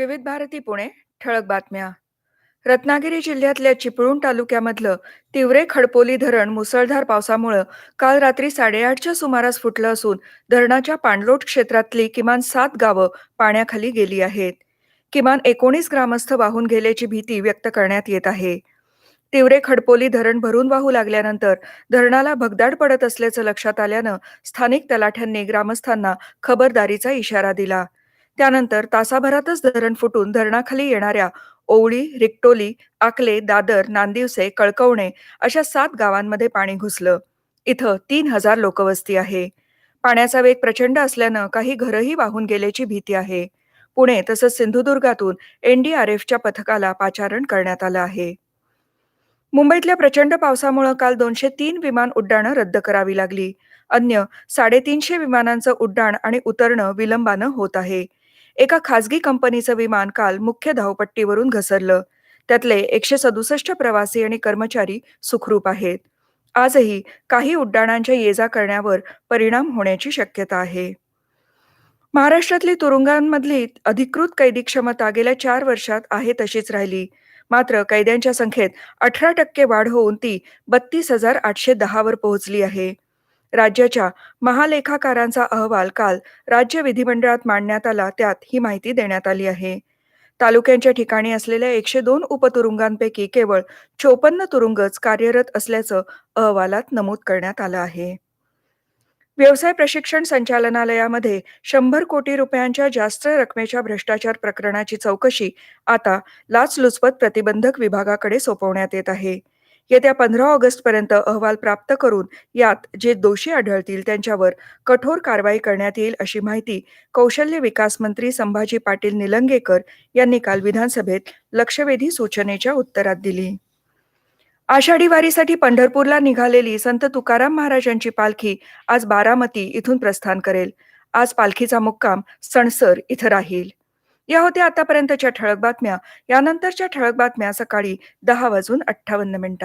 विविध भारती पुणे ठळक बातम्या. रत्नागिरी जिल्ह्यातल्या चिपळूण तालुक्यामधलं तिवरे खडपोली धरण मुसळधार पावसामुळं काल रात्री साडेआठच्या सुमारास फुटलं असून धरणाच्या पाणलोट क्षेत्रातली किमान सात गावं पाण्याखाली गेली आहेत. किमान एकोणीस ग्रामस्थ वाहून गेल्याची भीती व्यक्त करण्यात येत आहे. तिवरे खडपोली धरण भरून वाहू लागल्यानंतर धरणाला भगदाड पडत असल्याचं लक्षात आल्यानं स्थानिक तलाठ्यांनी ग्रामस्थांना खबरदारीचा इशारा दिला. त्यानंतर तासाभरातच धरण फुटून धरणाखाली येणाऱ्या ओवळी रिक्टोली आकले दादर नांदिवसे कळकवणे अशा सात गावांमध्ये पाणी घुसलं. इथं तीन हजार लोकवस्ती आहे. पाण्याचा वेग प्रचंड असल्यानं काही घरही वाहून गेल्याची भीती आहे. पुणे तसंच सिंधुदुर्गातून एनडीआरएफच्या पथकाला पाचारण करण्यात आलं आहे. मुंबईतल्या प्रचंड पावसामुळे काल दोनशे तीन विमान उड्डाणं रद्द करावी लागली. अन्य साडेतीनशे विमानांचं उड्डाण आणि उतरणं विलंबानं होत आहे. एका खासगी कंपनीचं विमान काल मुख्य धावपट्टीवरून घसरलं. त्यातले एकशे सदुसष्ट प्रवासी आणि कर्मचारी सुखरूप आहेत. आजही काही उड्डाणांच्या ये जा करण्यावर परिणाम होण्याची शक्यता आहे. महाराष्ट्रातली तुरुंगांमधली अधिकृत कैदी क्षमता गेल्या चार वर्षात आहे तशीच राहिली. मात्र कैद्यांच्या संख्येत अठरा टक्के वाढ होऊन ती बत्तीस हजार आठशे दहावर पोहोचली आहे. राज्याच्या महालेखाकारांचा अहवाल काल राज्य विधिमंडळात मांडण्यात आला त्यात ही माहिती देण्यात आली आहे. तालुक्यांच्या ठिकाणी असलेल्या एकशे दोन उपतुरुंगांपैकी केवळ चोपन्न तुरुंगच कार्यरत असल्याचं अहवालात नमूद करण्यात आलं आहे. व्यवसाय प्रशिक्षण संचालनालयामध्ये शंभर कोटी रुपयांच्या जास्त रकमेच्या भ्रष्टाचार प्रकरणाची चौकशी आता लाचलुचपत प्रतिबंधक विभागाकडे सोपवण्यात येत आहे. येत्या पंधरा ऑगस्टपर्यंत अहवाल प्राप्त करून यात जे दोषी आढळतील त्यांच्यावर कठोर कारवाई करण्यात येईल अशी माहिती कौशल्य विकास मंत्री संभाजी पाटील निलंगेकर यांनी काल विधानसभेत लक्षवेधी सूचनेच्या उत्तरात दिली. आषाढी वारीसाठी पंढरपूरला निघालेली संत तुकाराम महाराजांची पालखी आज बारामती इथून प्रस्थान करेल. आज पालखीचा मुक्काम सणसर इथं राहील. या होत्या आतापर्यंतच्या ठळक बातम्या. यानंतरच्या ठळक बातम्या सकाळी दहा वाजून अठ्ठावन्न मिनिटात.